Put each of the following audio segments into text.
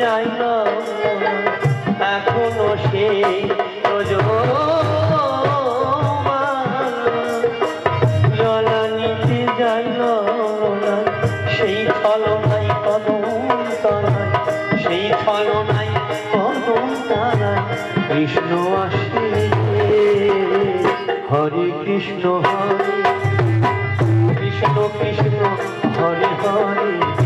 যায় না এখনও সেই জলানিতে যায় না, সেই ফল নাই কদম সেই ফল নাই কদম কৃষ্ণ আসে, হরে কৃষ্ণ হরে। কৃষ্ণ কৃষ্ণ হরে হরে।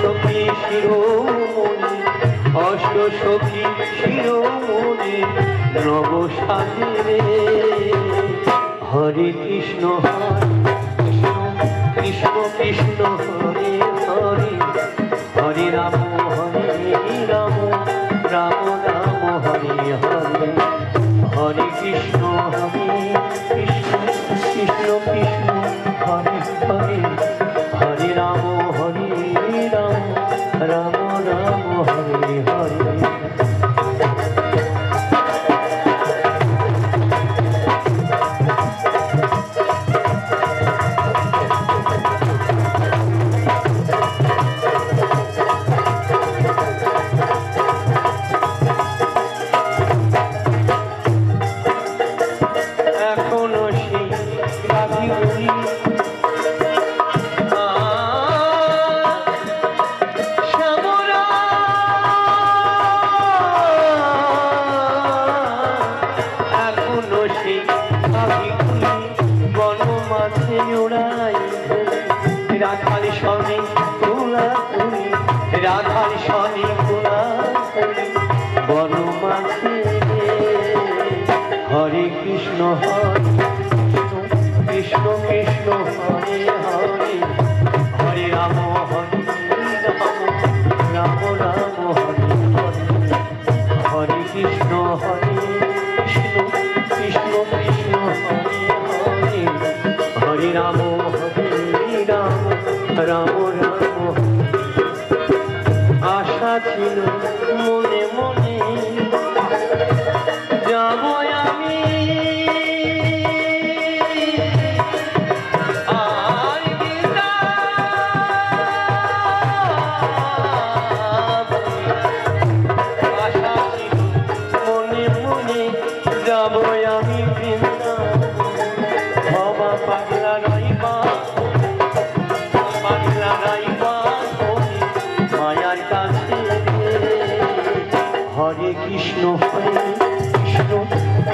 সখী শিরোমণি অষ্ট সখী শিরোমণি নব সাজে হরে কৃষ্ণ হরে কৃষ্ণ কৃষ্ণ কৃষ্ণ হরে রাধার সনে তোলা তুলি বনমাঝে হরে কৃষ্ণ হরে, কৃষ্ণ কৃষ্ণ হরে হরে হরে রাম হরে রাম রাম রাম হরে হরে হরে কৃষ্ণ হরে, কৃষ্ণ কৃষ্ণ কৃষ্ণ হরে হরে হরে রাম হরে রাম রাম রাম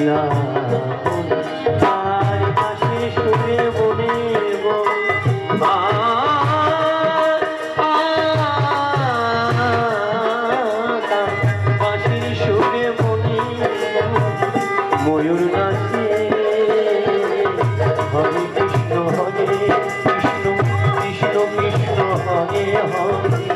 না আর হাসি শুনে মনে হাসির সুরে মনে ময়ূর নাচে হরে কৃষ্ণ হরে কৃষ্ণ কৃষ্ণ কৃষ্ণ, হরে হরে।